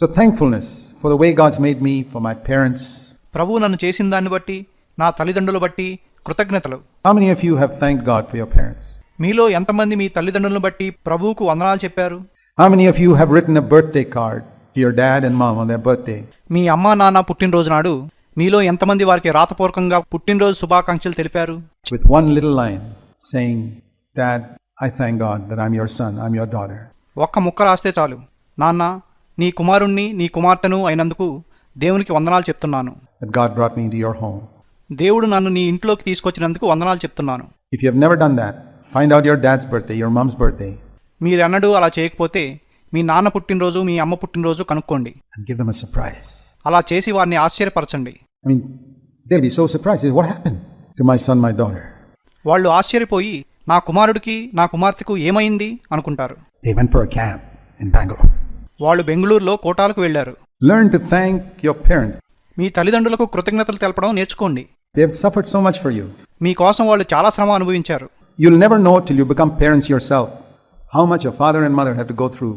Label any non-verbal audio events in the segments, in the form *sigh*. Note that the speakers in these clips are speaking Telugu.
So thankfulness for the way God's made me for my parents ప్రభు నన్ను చేసిన దాన్ని బట్టి నా తల్లిదండ్రులు బట్టి కృతజ్ఞతలు. How many of you have thanked God for your parents మీలో ఎంతమంది మీ తల్లిదండ్రులను బట్టి ప్రభువుకు వందనాలు చెప్పారు? How many of you have written a birthday card to your dad and mom on their birthday మీ అమ్మ నాన్న పుట్టిన రోజు నాడు మీలో ఎంతమంది వారికి రాతపూర్వకంగా పుట్టినరోజు శుభాకాంక్షలు తెలిపారు? With one little line saying that I thank God that I am your son I am your daughter ఒక్క ముక్క రాస్తే చాలు. నాన్న నీ కుమారుణ్ణి నీ కుమార్తెను అయినందుకు దేవునికి వందనాలు చెప్తున్నాను. దేవుడు నన్ను నీ ఇంట్లోకి తీసుకొచ్చినందుకు వందనాలు చెప్తున్నాను. మీరెన్నడూ అలా చేయకపోతే మీ నాన్న పుట్టినరోజు మీ అమ్మ పుట్టినరోజు కనుక్కోండి. అలా చేసి వారిని ఆశ్చర్యపరచండి. వాళ్ళు ఆశ్చర్యపోయి నా కుమారుడికి నా కుమార్తెకు ఏమైంది? అనుకుంటారు. వాళ్ళు బెంగళూరులో కోటాలకు వెళ్ళారు learn to thank your parents మీ తల్లిదండ్రులకు కృతజ్ఞతలు తెలపడం నేర్చుకోండి. They have so much for you మీ కోసం వాళ్ళు చాలా శ్రమ అనుభవించారు. You will never know till you become parents yourself how much your father and mother have to go through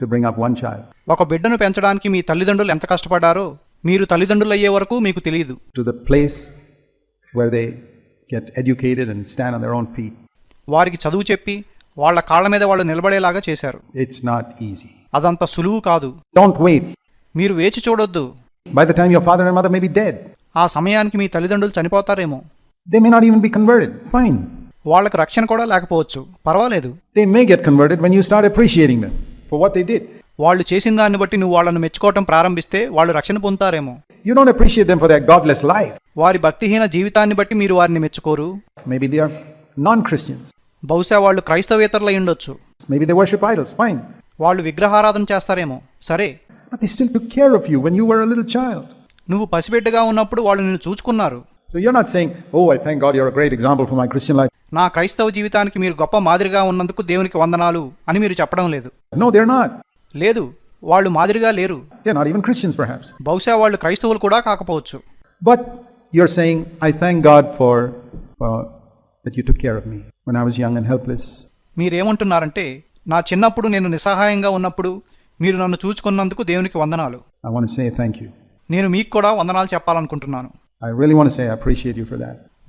to bring up one child ఒక బిడ్డను పెంచడానికి మీ తల్లిదండ్రులు ఎంత కష్టపడ్డారో మీరు తల్లిదండ్రులు అయ్యే వరకు మీకు తెలియదు. To the place where they get educated and stand on their own feet వారికి చదువు చెప్పి వాళ్ళ కాళ్ళ మీద వాళ్ళు నిలబడేలాగా చేశారు. ఇట్స్ నాట్ ఈజీ అదంత సులువు కాదు. డోంట్ వెయిట్ మీరు వేచి చూడొద్దు. By the time your father and mother may be dead ఆ సమయానికి మీ తల్లిదండ్రులు చనిపోతారేమో. They may not even be converted fine వాళ్ళకి రక్షణ కూడా లేకపోవచ్చు. పర్వాలేదు. They may get converted when you start appreciating them for what they did వాళ్ళు చేసిన దాన్ని బట్టి నువ్వు వాళ్ళని మెచ్చుకోవడం ప్రారంభిస్తే వాళ్ళు రక్షణ పొందుతారేమో. You don't appreciate them for their godless life వారి భక్తిహీన జీవితాన్ని బట్టి మీరు వారిని మెచ్చుకోరు. Maybe they are non Christians బహుశా వాళ్ళు క్రైస్తవేతరులై ఉండొచ్చు. Maybe they worship idols fine వాళ్ళు విగ్రహారాధన చేస్తారేమో సరే But they still took care of you when you were a little child. నువ్వు పసిబిడ్డగా ఉన్నప్పుడు వాళ్ళు నిన్ను చూచుకున్నారు So you're not saying, Oh, I thank God you're a great example for my Christian life. నా క్రైస్తవ జీవితానికి మీరు గొప్ప మాదిరిగా ఉన్నందుకు దేవునికి వందనాలు అని మీరు చెప్పడం లేదు No, they're not. లేదు వాళ్ళు మాదిరిగా లేరు They're not even Christians, perhaps. బహుశా వాళ్ళు క్రైస్తవులు కూడా కాకపోవచ్చు But you're saying, I thank God for uh, that you took care of me when I was young and helpless. మీరేమంటున్నారంటే నా చిన్నప్పుడు నేను నిస్సహాయంగా ఉన్నప్పుడు మీరు నన్ను చూచుకున్నందుకు దేవునికి వందనాలు. నేను మీకు కూడా వందనాలు చెప్పాలనుకుంటున్నాను.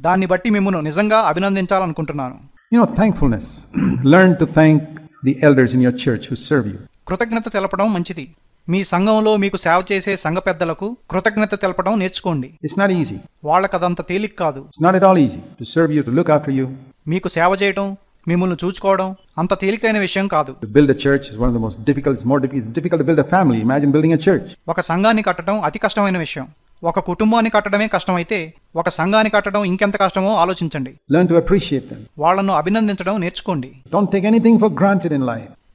దాన్ని బట్టి మిమ్మల్ని నిజంగా అభినందించాలనుకుంటున్నాను. కృతజ్ఞత తెలపడం మంచిది. మీ సంఘంలో మీకు సేవ చేసే సంఘ పెద్దలకు కృతజ్ఞత తెలపడం నేర్చుకోండి. ఇట్స్ నాట్ ఈజీ వాళ్ళకదంత కాదు. మీకు సేవ చేయడం మిమ్మల్ని చూసుకోవడం అంత తేలికైన విషయం కాదు. Build church one of difficult more family imagine building church ఒక సంఘాన్ని కట్టడం అతి కష్టమైన విషయం. ఒక కుటుంబాన్ని కట్టడమే కష్టమైతే ఒక సంఘాన్ని కట్టడం ఇంకెంత కష్టమో ఆలోచించండి. లెర్న్ టు వాళ్ళను అభినందించడం నేర్చుకోండి.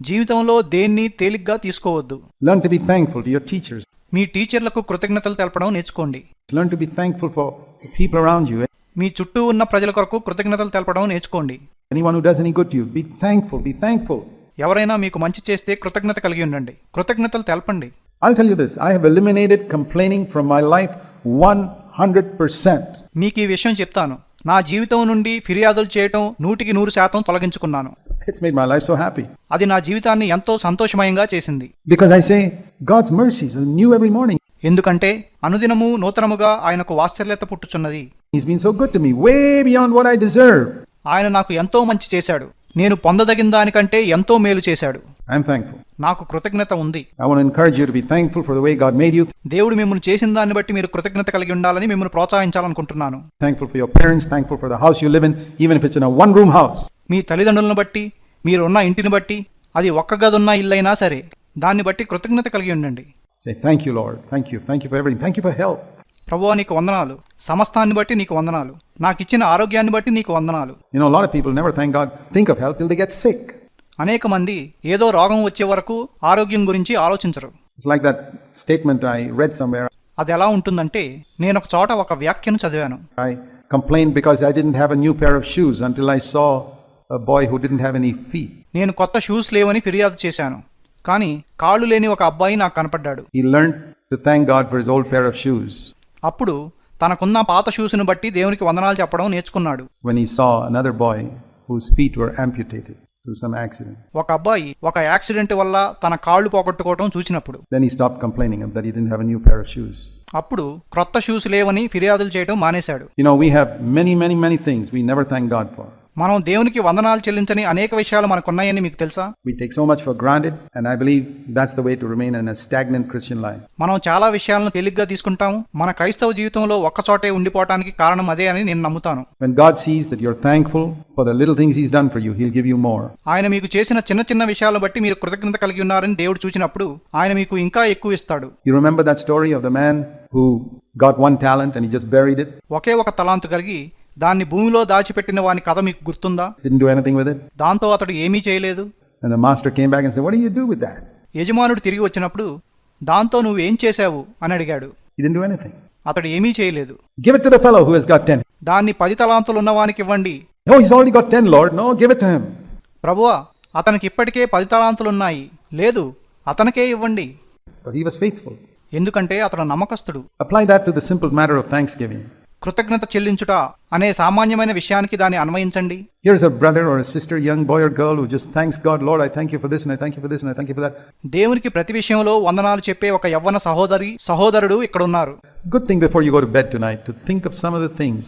జీవితంలో దేన్ని తేలిగ్గా తీసుకోవద్దు. Learn be thankful to your teachers మీ టీచర్లకు కృతజ్ఞతలు తెలపడం నేర్చుకోండి. Learn be thankful for people around మీ చుట్టూ ఉన్న ప్రజల కొరకు కృతజ్ఞతలు తెలపడం నేర్చుకోండి. Anyone who does any good you be thankful be thankful ఎవరైనా మీకు మంచి చేస్తే కృతజ్ఞత కలిగి ఉండండి. కృతజ్ఞతలు తెలపండి. I'll tell you this I have eliminated complaining from my life 100% మీకు ఈ విషయం చెప్తాను. నా జీవితం నుండి ఫిర్యాదులు చేయటం నూటికి నూరు శాతం తొలగించుకున్నాను. It's made my life so happy అది నా జీవితాన్ని ఎంతో సంతోషమయంగా చేసింది. Because I say God's mercies new every morning ఎందుకంటే అనుదినము నూతనముగా ఆయనకు వాత్సల్యత పుట్టుచున్నది. He's been so good to me way beyond what I deserve ఆయన నాకు ఎంతో మంచి చేశాడు. నేను పొందదగిన దానికంటే ఎంతో మేలు చేశాడు. నాకు కృతజ్ఞత ఉంది. దేవుడు మిమ్మల్ని చేసిన దాన్ని బట్టి మీరు కృతజ్ఞత కలిగి ఉండాలని మిమ్మల్ని ప్రోత్సహించాలనుకుంటున్నాను. మీ తల్లిదండ్రులను బట్టి మీరు ఉన్న ఇంటిని బట్టి అది ఒక్క గది ఉన్న ఇల్లైనా సరే దాన్ని బట్టి కృతజ్ఞత కలిగి ఉండండి. Say thank you, Lord. Thank you. Thank you for everything. ప్రభువా నీకు వందనాలు. సమస్తాన్ని బట్టి నీకు వందనాలు. నాకు ఇచ్చిన ఆరోగ్యాన్ని బట్టి నీకు వందనాలు. అనేక మంది ఏదో రోగం వచ్చే వరకు ఆరోగ్యం గురించి ఆలోచించరు. అది ఎలా ఉంటుందంటే నేను ఒక చోట ఒక వ్యాఖ్యను చదివాను. Complained because I didn't have a new pair of shoes until I saw a boy who didn't have any నేను కొత్త షూస్ లేవని ఫిర్యాదు చేశాను. కానీ కాళ్ళు లేని ఒక అబ్బాయి నాకు కనపడ్డాడు. He learned to thank God for his old pair. అప్పుడు తనకున్న పాత షూస్ను బట్టి దేవునికి వందనాలు చెప్పడం నేర్చుకున్నాడు. బాయ్ ఒక అబ్బాయి ఒక యాక్సిడెంట్ వల్ల తన కాళ్ళు పోగొట్టుకోవడం చూసినప్పుడు. అప్పుడు క్రొత్త షూస్ లేవని ఫిర్యాదులు చేయడం మానేశాడు. You we have many many many things we never thank God for మనం దేవునికి వందనాలు చెల్లించని అనేక విషయాలు మనకున్నాయని మీకు తెలుసా? We take so much for granted and I believe the way to remain in a Christian life మనం చాలా విషయాలను తేలిగ్గా తీసుకుంటాము. మన క్రైస్తవ జీవితంలో ఒక్క చోటే ఉండిపోవడానికి కారణం అదే అని నేను నమ్ముతాను. When God sees that you are thankful for the little done for you he'll give you ఆయన మీకు చేసిన చిన్న చిన్న విషయాలను బట్టి మీరు కృతజ్ఞత కలిగి ఉన్నారని దేవుడు చూసినప్పుడు ఆయన మీకు ఇంకా ఎక్కువ ఇస్తాడు. You remember that story of the man who got one talent and just buried it ఒకే ఒక తలాంతు కలిగి దాన్ని భూమిలో దాచిపెట్టిన వాని కథ మీకు గుర్తుందా? దాంతో అతడు ఏమీ చేయలేదు. యజమానుడు తిరిగి వచ్చినప్పుడు దాంతో నువ్వు ఏం చేశావు? అని అడిగాడు. అతడు ఏమీ చేయలేదు. దాన్ని పది తలాంతులు ఉన్న వానికి ఇవ్వండి ప్రభువా అతనికి ఇప్పటికే పది తలాంతులు ఉన్నాయి. లేదు అతనికే ఇవ్వండి. ఎందుకంటే అతడు నమ్మకస్తుడు. Apply that to the simple matter of thanksgiving కృతజ్ఞత చెల్లించుట అనే సామాన్యమైన విషయానికి దాన్ని అన్వయించండి. దేవునికి ప్రతి విషయంలో వందనాలు చెప్పే ఒక యవ్వన సహోదరి సహోదరుడు ఇక్కడ ఉన్నారు good thing before you go to night tonight to of some of things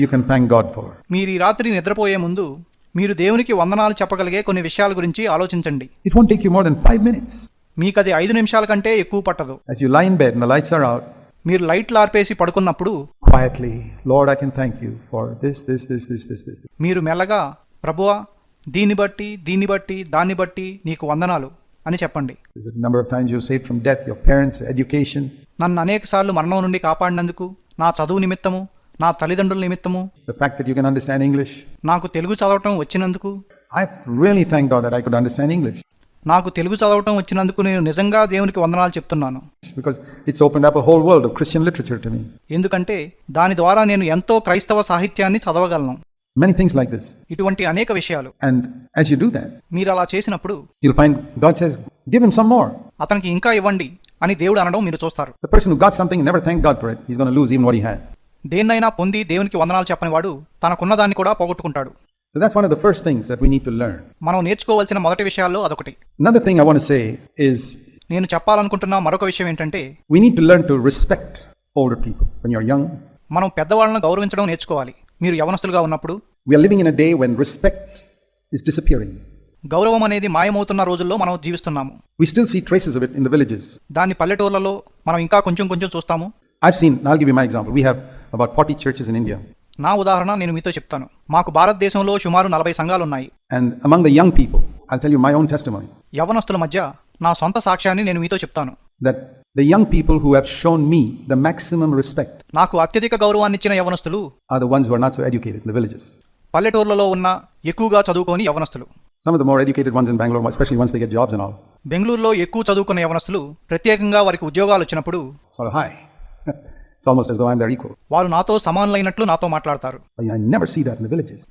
you can thank God for మీరు ఈ రాత్రి నిద్రపోయే ముందు మీరు దేవునికి వందనాలు చెప్పగలిగే కొన్ని విషయాల గురించి ఆలోచించండి. It won't take you more than 5 minutes మీకు అది ఐదు నిమిషాల కంటే ఎక్కువ పట్టదు. As you line bed and the out మీరు లైట్ లార్పేసి పడుకున్నప్పుడు quietly, Lord, I can thank you for this, this, this, this, this, this. మీరు మెల్లగా ప్రభువా దీన్ని బట్టి దీన్ని బట్టి దాన్ని బట్టి నీకు వందనాలు అని చెప్పండి number of times you're saved from death, your parents, education, నన్ను అనేకసార్లు మరణం నుండి కాపాడినందుకు నా చదువు నిమిత్తము నా తల్లిదండ్రుల నిమిత్తము the fact that you can understand English. నాకు తెలుగు చదవటం వచ్చినందుకు I really thank God that I could understand English నాకు తెలుగు చదవటం వచ్చినందుకు నేను నిజంగా దేవునికి వందనాలు చెప్తున్నాను. ఎందుకంటే దాని ద్వారా నేను ఎంతో క్రైస్తవ సాహిత్యాన్ని చదవగలను Many things like this. ఇటువంటి అనేక విషయాలు And as you do that, మీరు అలా చేసినప్పుడు you'll find God says, give him some more. అతనికి ఇంకా ఇవ్వండి అని దేవుడు అనడం మీరు చూస్తారు The person who got something and never thanked God for it, he's going to lose even what he had. దేన్నైనా పొంది దేవునికి వందనాలు చెప్పని వాడు తనకున్న దాన్ని కూడా పోగొట్టుకుంటాడు So that's one of the first things that we need to learn. మనం నేర్చుకోవాల్సిన మొదటి విషయాల్లో అదొకటి Another thing I want to say is నేను చెప్పాలనుకుంటున్న మరొక విషయం ఏంటంటే we need to learn to respect older people. When you're young, మనం పెద్దవాళ్ళను గౌరవించడం నేర్చుకోవాలి మీరు యవనస్తులుగా ఉన్నప్పుడు we are living in a day when respect is disappearing. గౌరవం అనేది మాయమవుతున్న రోజుల్లో మనం జీవిస్తున్నాము We still see traces of it in the villages. దాన్ని పల్లెటూర్లలో మనం ఇంకా కొంచెం కొంచెం చూస్తాము I've seen, I'll give you my example. We have about 40 churches in India. నా ఉదాహరణ నేను మీతో చెప్తాను మాకు భారతదేశంలో సుమారు నలభై సంఘాలు ఉన్నాయి And among the young people, I'll tell you my own testimony యవనస్తుల మధ్య నా సొంత సాక్ష్యాన్ని నేను మీతో చెప్తాను that the young people who have shown me the maximum respect నాకు అత్యధిక గౌరవాన్ని ఇచ్చిన యవనస్తులు are the ones who are not so educated in the villages. పల్లెటూర్లలో ఉన్న ఎక్కువగా చదువుకోని యవనస్తులు Some of the more educated ones in Bangalore, especially once they get jobs and all, బెంగళూరులో ఎక్కువ చదువుకున్న యవనస్తులు ప్రత్యేకంగా వారికి ఉద్యోగాలు వచ్చినప్పుడు sort of it's. వారు నాతో సమానులైనట్లు నాతో మాట్లాడతారు.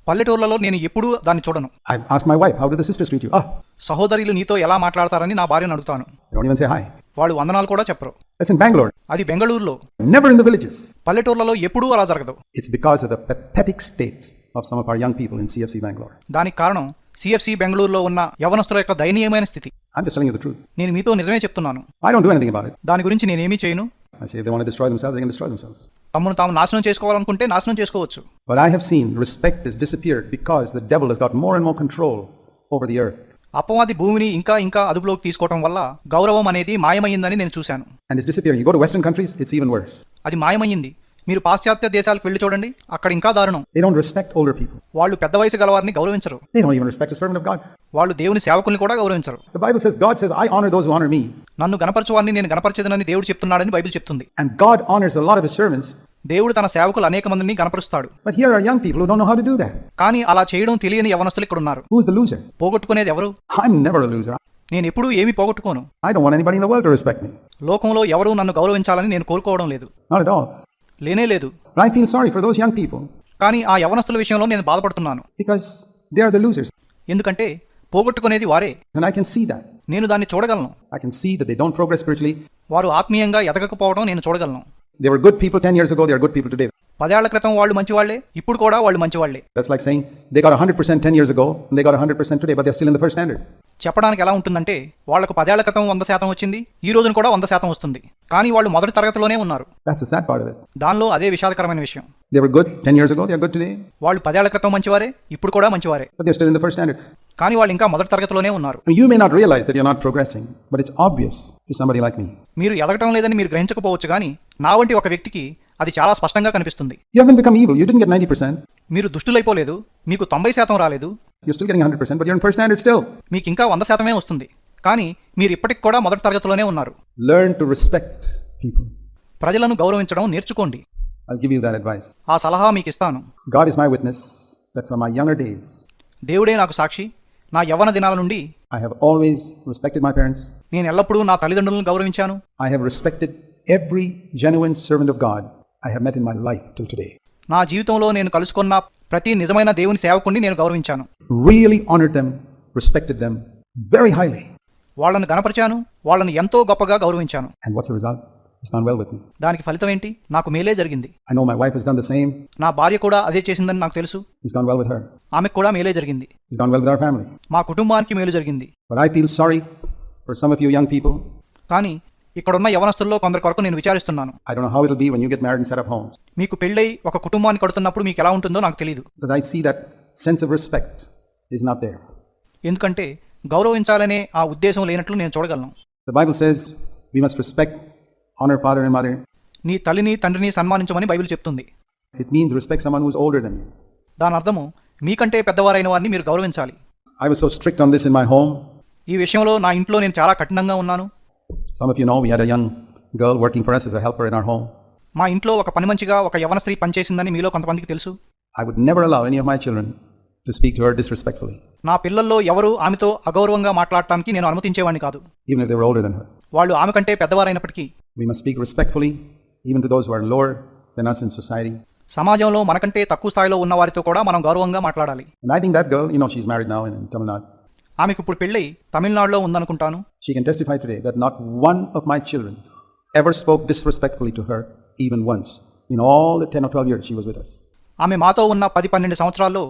పల్లెటూర్లలో నేను ఎప్పుడూ దాన్ని చూడను? Ah, సహోదరులు నీతో ఎలా మాట్లాడతారని నా భార్యను అడుగుతాను. వాళ్ళు వందనాలు కూడా చెప్పరు That's in Bangalore. అది బెంగళూరులో Never in the villages. పల్లెటూర్లలో ఎప్పుడూ అలా జరగదు It's because of the pathetic state of some of our young people in CFC Bangalore. దానికి కారణం సిఎఫ్సి బెంగళూరులో ఉన్న యవనస్తుల యొక్క దయనీయమైన స్థితి. నేను మీతో నిజమే చెప్తున్నాను I don't do anything about it. దాని గురించి నేనేమీ చేయను నాశనం చేసుకోవాలనుకుంటే నాశనం చేసుకోవచ్చు. Respect is disappeared because more and more control over అపవాది భూమిని ఇంకా ఇంకా అదుపులోకి తీసుకోవడం వల్ల గౌరవం అనేది మాయమైందని నేను చూశాను. And countries it's even worse అది మాయమైంది. మీరు పాశ్చాత్య దేశాలకు వెళ్ళి చూడండి. అక్కడ ఇంకా దారుణం. వాళ్ళు పెద్ద వయసు గల వారిని గౌరవించరు వాళ్ళు దేవుని సేవకుల్ని కూడా గౌరవించరు. నన్ను గణపరచు వారిని నేను గణపరచేదని దేవుడు చెప్తున్నాడని బైబిల్ చెప్తుంది. దేవుడు తన సేవకులు అనేక మందిని కనపరుస్తాడు కానీ అలా చేయడం తెలియని యవనస్తులు ఇక్కడ ఉన్నారు పోగొట్టుకునేది ఎవరు? నేను ఎప్పుడూ ఏమి పోగొట్టుకోను. లోకంలో ఎవరు నన్ను గౌరవించాలని నేను కోరుకోవడం లేదు. లేనేలేదు I feel sorry for young people కానీ ఆ యవనస్తుల విషయంలో నేను బాధపడుతున్నాను. బికాస్ దే ద లూజర్స్ ఎందుకంటే పోగొట్టుకునేది వారే. Then I can see that నేను దాన్ని చూడగలను. I can see that they don't progress spiritually వారు ఆత్మీయంగా ఎదగకపోవడం నేను చూడగలను. They were good people 10 years ago they are good people today పదేళ్ళ క్రితం వాళ్ళు మంచివాళ్ళే ఇప్పుడు కూడా వాళ్ళు మంచివాళ్ళే That's like saying they got 100% 10 years ago and they got 100% today, but they're still in the first standard. చెప్పడానికి ఎలా ఉంటుందంటే వాళ్ళకు పదేళ్ళ క్రితం వంద శాతం వచ్చింది ఈ రోజున కూడా వంద శాతం వస్తుంది కానీ వాళ్ళు మొదటి తరగతిలోనే ఉన్నారు. దానిలో అదే విషాదకరమైన విషయం They were good 10 years ago, they're good today, వాళ్ళు పదేళ్ళ క్రితం మంచివారే ఇప్పుడు కూడా మంచివారే. కానీ వాళ్ళు ఇంకా మొదటి తరగతిలోనే ఉన్నారు me. మీరు ఎదగటం లేదని మీరు గ్రహించకపోవచ్చు కానీ నా వంటి ఒక వ్యక్తికి అది చాలా స్పష్టంగా కనిపిస్తుంది. మీరు దుష్టులైపోలేదు. మీకు తొంభై శాతం రాలేదు. మీకు ఇంకా వంద శాతమే వస్తుంది. కానీ మీరు ఇప్పటికి కూడా మొదటి తరగతిలోనే ఉన్నారు. లెర్న్ టు రెస్పెక్ట్ ప్రజలను గౌరవించడం నేర్చుకోండి. ఆ సలహా మీకు ఇస్తాను గాడ్ ఇస్ మై విట్నెస్ దేవుడే నాకు సాక్షి. నా యవ్వన దినాల నుండి I have always respected my parents నేను ఎల్లప్పుడూ నా తల్లిదండ్రులను గౌరవించాను. I have respected every genuine servant of God I met in my life to today నా జీవితంలో నేను కలుసుకున్న ప్రతి నిజమైన దేవుని సేవకుండి నేను గౌరవించాను. Really honour them respect them very highly వాళ్ళని గణపరిచాను వాళ్ళని ఎంతో గొప్పగా గౌరవించాను. And what's the result it's not దానికి ఫలితం ఏంటి? నాకు మేలే జరిగింది. I know my wife has done the same నా భార్య కూడా అదే చేసిందని నాకు తెలుసు. It's gone well with her ఆమెకు కూడా మేలే జరిగింది. It's gone well with our family మా కుటుంబానికి మేలు జరిగింది. But I feel sorry for some of you young people కానీ ఇక్కడ ఉన్న యవనస్తుల్లో కొందరి కొరకు నేను విచారిస్తున్నాను. I don't how it will be when you get married set up home మీకు పెళ్ళై ఒక కుటుంబాన్ని కడుతున్నప్పుడు మీకు ఎలా ఉంటుందో నాకు తెలియదు but I see that sense of respect is not there ఎందుకంటే గౌరవించాలనే ఆ ఉద్దేశం లేనట్లు నేను చూడగలను. The Bible says we must respect honour father and mother నీ తల్లిని తండ్రిని సన్మానించమని బైబిల్ చెప్తుంది. It means respect someone who's older than దాని అర్థము మీకంటే పెద్దవారైన వారిని మీరు గౌరవించాలి. I was so strict on this in my home ఈ విషయంలో నా ఇంట్లో నేను చాలా కఠినంగా ఉన్నాను. Some of you know we had a young girl working for us as a helper in our home. మా ఇంట్లో ఒక పని మంచిగా ఒక యవన స్త్రీ పనిచేసిందని మీలో కొంతమందికి తెలుసు? I would never allow any of my children to speak to her disrespectfully నా పిల్లల్లో ఎవరు ఆమెతో అగౌరవంగా మాట్లాడటానికి నేను అనుమతించేవాడిని కాదు. Even they were older than her వాళ్ళు ఆమె కంటే పెద్దవారైనప్పటికీ. We must speak respectfully even to those who are lower than us in society సమాజంలో మనకంటే తక్కువ స్థాయిలో ఉన్న వారితో కూడా మనం గౌరవంగా మాట్లాడాలి. I think that girl you know she is married now in Tamil Nadu ఆమెకు ఇప్పుడు పెళ్ళి తమిళనాడులో ఉందనుకుంటాను. She can testify today that not one of my children ever spoke disrespectfully to her even once in all the 10 or 12 years she was with us. ఆమె మాతో ఉన్న 10 12 సంవత్సరాల్లో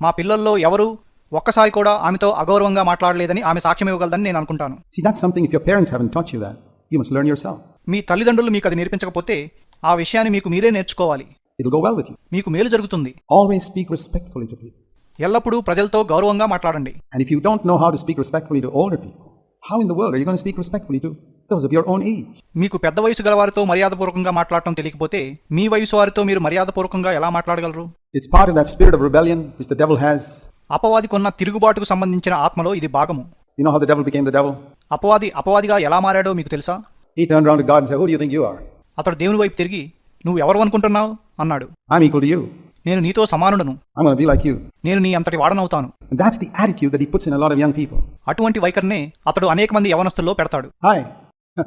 మా పిల్లల్లో ఎవరు ఒక్కసారి కూడా ఆమెతో అగౌరవంగా మాట్లాడలేదని ఆమె సాక్ష్యం ఇవ్వగలదని నేను అనుకుంటాను. See that something if your parents haven't taught you that you must learn yourself మీ తల్లిదండ్రులు మీకు అది నేర్పించకపోతే ఆ విషయాన్ని మీకు మీరే నేర్చుకోవాలి. It will go well with you మీకు మేలు జరుగుతుంది. Always speak respectfully to people ఎల్లప్పుడూ ప్రజలతో గౌరవంగా మాట్లాడండి. And if you don't know how to speak respectfully to older people how in the world are you gonna speak respectfully to those of your own age మీకు పెద్ద వయసు గల వారితో మర్యాదపూర్వకంగా మాట్లాడటం తెలియకపోతే మీ వయసు వారితో మీరు మర్యాదపూర్వకంగా ఎలా మాట్లాడగలరు? It's part of that spirit of rebellion which the devil has అపవాదికున్న తిరుగుబాటుకు సంబంధించిన ఆత్మలో ఇది భాగము. You know how the devil became the devil అపవాది అపవాదిగా ఎలా మారాడో మీకు తెలుసా? He turned round God and said who do you think you are అతడు దేవుని వైపు తిరిగి నువ్వు ఎవరు అనుకుంటున్నావు? అన్నాడు. I am equal to you నేను నీతో సమానుడను. నేను నీ అంతటి వాడనవుతాను. అటువంటి వైఖరినే అతడు అనేక మంది యవనస్తుల్లో పెడతాడు. *laughs*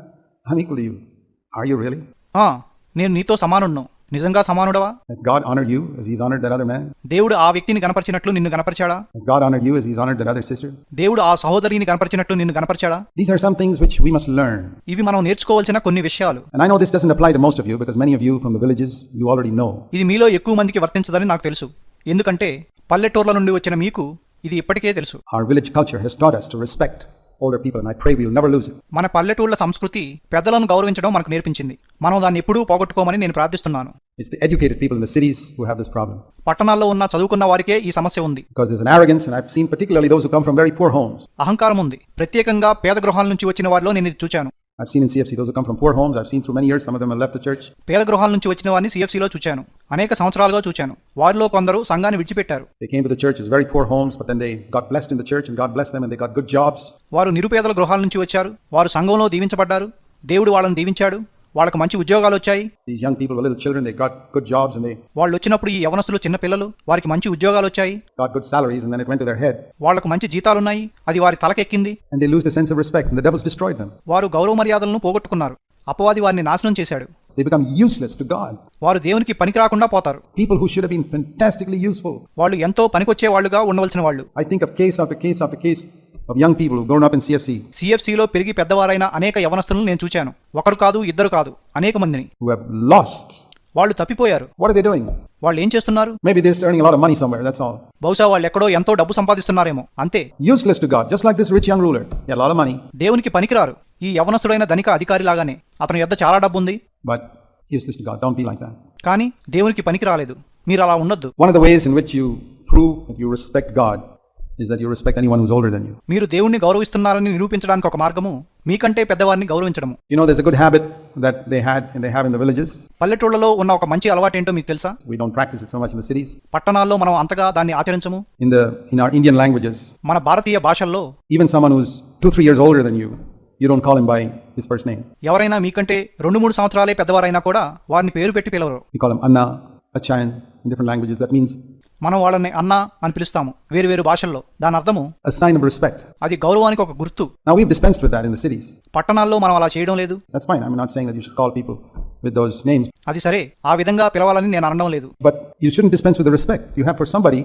నేను నీతో సమానుడ్ను నిజంగా సమానుడవా Has God honored you as he's honored that other man? దేవుడు ఆ వ్యక్తిని గనపరిచినట్లు నిన్ను గనపరిచాడా Has God honored you as he's honored that other sister? దేవుడు ఆ సహోదరిని గనపరిచినట్లు నిన్ను గనపరిచాడా These are some things which we must learn. ఇవి మనం నేర్చుకోవాల్సిన కొన్ని విషయాలు And I know this doesn't apply to most of you because many of you from the villages, you already know. ఇది మీలో ఎక్కువ మందికి వర్తించదని నాకు తెలుసు ఎందుకంటే పల్లెటూర్ల నుండి వచ్చిన మీకు ఇది ఇప్పటికే తెలుసు Our village culture has taught us to respect older people, and I pray we'll never lose it. మన పల్లెటూళ్ళ సంస్కృతి పెద్దలను గౌరవించడం మనకు నేర్పించింది మనం దాన్ని ఎప్పుడూ పోగొట్టుకోమని నేను ప్రార్థిస్తున్నాను It's the educated people in the cities who have this problem. పట్టణాల్లో ఉన్న చదువుకున్న వారికే ఈ సమస్య ఉంది Because there's an arrogance, and I've seen particularly those who come from very poor homes. అహంకారం ఉంది ప్రత్యేకంగా పేద గృహాల నుంచి వచ్చిన వారిలో నేను ఇది చూచాను I've seen in CFC those who come from poor homes. I've seen through many years, some of them have left the church. పేద గృహాల నుంచి వచ్చిన వారిని సిఎఫ్సిలో చూచాను అనేక సంవత్సరాలుగా చూచాను వారిలో కొందరు సంఘాన్ని విడిచిపెట్టారు They came to the church as very poor homes, but then they got blessed in the church, and God blessed them, and they got good jobs. వారు నిరుపేదల గృహాల నుంచి వచ్చారు వారు సంఘంలో దీవించబడ్డారు దేవుడు వాళ్ళని దీవించాడు వాళ్ళకు మంచి ఉద్యోగాలు వచ్చాయి These young people were little children, they got good jobs, and they వాళ్ళు వచ్చినప్పుడు ఈ యవనస్తులు చిన్న పిల్లలు వారికి మంచి ఉద్యోగాలు వచ్చాయి got good salaries, and then it went to their head. వాళ్ళకు మంచి జీతాలున్నాయి అది వారి తలకెక్కింది And they lose the sense of respect, and the devil's destroyed them. వారు గౌరవ మర్యాదలను పోగొట్టుకున్నారు అపవాది వారిని నాశనం చేశాడు They become useless to God. వారు దేవునికి పనికి రాకుండా పోతారు People who should have been fantastically useful. వాళ్ళు ఎంతో పనికొచ్చే వాళ్ళుగా ఉండవలసిన వాళ్ళు I think of case after case after case young people grown CFC సిఎఫ్సిలో పెరిగి పెద్దవారైన అనేక యవనస్తులను నేను చూశాను ఒకరు కాదు ఇద్దరు కాదు అనేక మందిని. లాస్ట్ వాళ్ళు తప్పిపోయారు. వాళ్ళు ఏం చేస్తున్నారు? మేబీ దే ఆర్ బహుశా వాళ్ళు ఎక్కడో ఎంతో డబ్బు సంపాదిస్తున్నారేమో. అంతే. Useless to God just like this rich young ruler a money దేవునికి పనికి రారు ఈ యవనస్తుడైన ధనిక అధికారి లాగానే. అతను యద్ద చాలా డబ్బు ఉంది but useless to God don't be like that కానీ దేవునికి పనికి రాలేదు మీరు అలా ఉండొద్దు. One of the ways in which you prove you respect God is that you respect anyone who's older than you. మీరు దేవుణ్ణి గౌరవిస్తున్నారని నిరూపించడానికి ఒక మార్గము మీకంటే పెద్దవారిని గౌరవించడము You know, there's a good habit that they had and they have in the villages. పల్లెటూళ్ళలో ఉన్న ఒక మంచి అలవాటు ఏంటో మీకు తెలుసా We don't practice it so much in the cities. పట్టణాల్లో మనం అంతగా దాన్ని ఆచరించము In the in our Indian languages, మన భారతీయ భాషల్లో even someone who's two, three years older than you, you don't call him by his first name. ఎవరైనా మీకంటే రెండు మూడు సంవత్సరాలే పెద్దవారైనా కూడా వారిని పేరు పెట్టి పిలవరు We call him Anna, Achayan in different languages. That means మనం వాళ్ళని అన్న అని పిలుస్తాము వేరు వేరు భాషల్లో దాని అర్థము sign of respect. అది గౌరవానికి ఒక గుర్తు Now we've dispensed with that in the cities. పట్టణాల్లో మనం అలా చేయడం లేదు That's fine. I'm not saying that you should call people with those names, అది సరే ఆ విధంగా పిలవాలని నేను అనడం లేదు you shouldn't dispense with the respect you have for somebody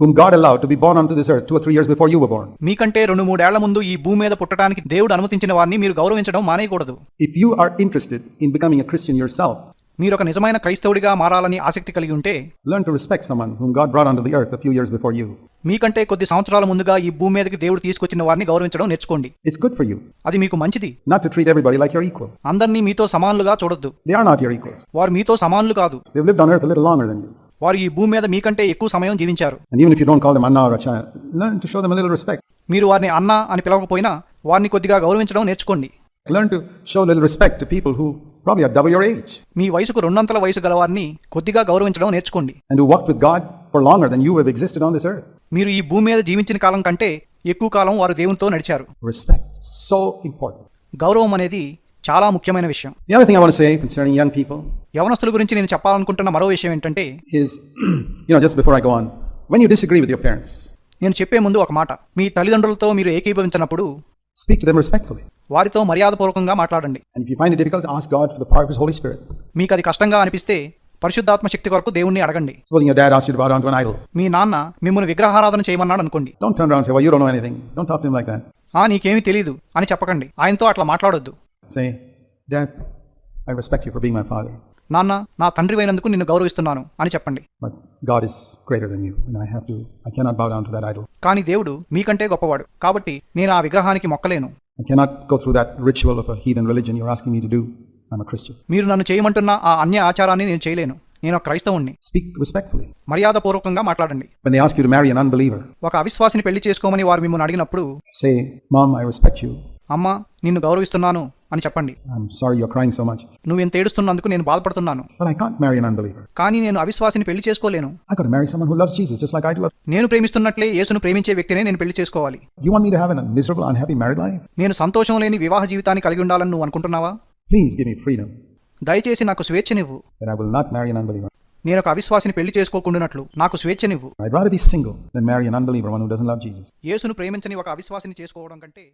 whom God allowed to be born onto this earth two or three years before you were born. మీకంటే రెండు మూడేళ్ళ ముందు ఈ భూమి మీద పుట్టడానికి దేవుడు అనుమతించిన వారిని మీరు గౌరవించడం మానేయకూడదు If you are interested in becoming a Christian yourself, మీరు ఒక నిజమైన క్రైస్తవుడిగా మారాలని ఆసక్తి కలిగి ఉంటే learn to respect someone whom God brought on to the earth a few years before you మీకంటే కొద్ది సంవత్సరాల ముందుగా ఈ భూమి మీదకి దేవుడు తీసుకొచ్చిన వారిని గౌరవించడం నేర్చుకోండి. ఇట్స్ గుడ్ ఫర్ యు అది మీకు మంచిది. Not to treat everybody like your equal అందర్నీ మీతో సమానులుగా చూడొద్దు. They are not your equals వారు మీతో సమానులు కాదు. They lived on earth a little longer than you వారు ఈ భూమి మీద మీ కంటే ఎక్కువ సమయం జీవించారు. And even if you don't call them anna or అచ్చా learn to show them a little respect మీరు వారిని అన్న అని పిలవకపోయినా వారిని కొద్దిగా గౌరవించడం నేర్చుకోండి. Learn to show little respect to people who probably are double your age మీ వయసుకు రెండంతల వయసు గల వారిని కొద్దిగా గౌరవించడం నేర్చుకోండి and who walked with God for longer than you have existed on this earth. మీరు ఈ భూమి మీద జీవించిన కాలం కంటే ఎక్కువ కాలం వారు దేవునితో నడిచారు Respect. So important. గౌరవం అనేది చాలా ముఖ్యమైన విషయం The other thing I want to say concerning young people యవనస్తుల గురించి నేను చెప్పాలనుకుంటున్న మరో విషయం ఏంటంటే is, you know, just before I go on, when you disagree with your parents, నేను చెప్పే ముందు ఒక మాట మీ తల్లిదండ్రులతో మీరు ఏకీభవించినప్పుడు speak to them respectfully. వారితో మర్యాదపూర్వకంగా మాట్లాడండి. మీకు అది కష్టంగా అనిపిస్తే పరిశుద్ధాత్మ శక్తి కొరకు దేవుణ్ణి అడగండి. మీ నాన్న మిమ్మల్ని విగ్రహారాధన చేయమన్నాడు అనుకోండి. ఆ నీకేమీ తెలియదు అని చెప్పకండి. ఆయనతో అట్లా మాట్లాడొద్దు. నాన్న నా తండ్రి అయినందుకు నిన్ను గౌరవిస్తున్నాను అని చెప్పండి. కానీ దేవుడు మీకంటే గొప్పవాడు. కాబట్టి నేను ఆ విగ్రహానికి మొక్కలేను. I cannot go through that ritual of a heathen religion you're asking me to do. I'm a Christian. మీరు నన్ను చేయమంటున్న ఆ అన్య ఆచారాన్ని నేను చేయలేను నేను ఒక క్రైస్తవుణ్ణి Speak respectfully. మర్యాదపూర్వకంగా మాట్లాడండి When they ask you to marry an unbeliever, ఒక అవిశ్వాసిని పెళ్ళి చేసుకోమని వారు మిమ్మల్ని అడిగినప్పుడు say, Mom, I respect you. అమ్మా నిన్ను గౌరవిస్తున్నాను అని చెప్పండి. నువ్వు ఎంత ఏడుస్తున్నందుకు నేను బాధపడుతున్నాను. కానీ నేను అవిశ్వాసిని పెళ్ళి చేసుకోలేను. నేను ప్రేమిస్తున్నట్లే యేసును ప్రేమించే వ్యక్తినే నేను పెళ్ళి చేసుకోవాలి. నేను సంతోషం లేని వివాహ జీవితాన్ని కలిగి ఉండాలని నువ్వు అనుకుంటున్నావా? దయచేసి నాకు స్వేచ్ఛ స్వేచ్ఛనివ్వు నేను ఒక అవిశ్వాసిని పెళ్ళి చేసుకోకుండానట్లు నాకు స్వేచ్ఛ స్వేచ్ఛనివ్వు యేసును ప్రేమించని ఒక అవిశ్వాసిని చేసుకోవడం కంటే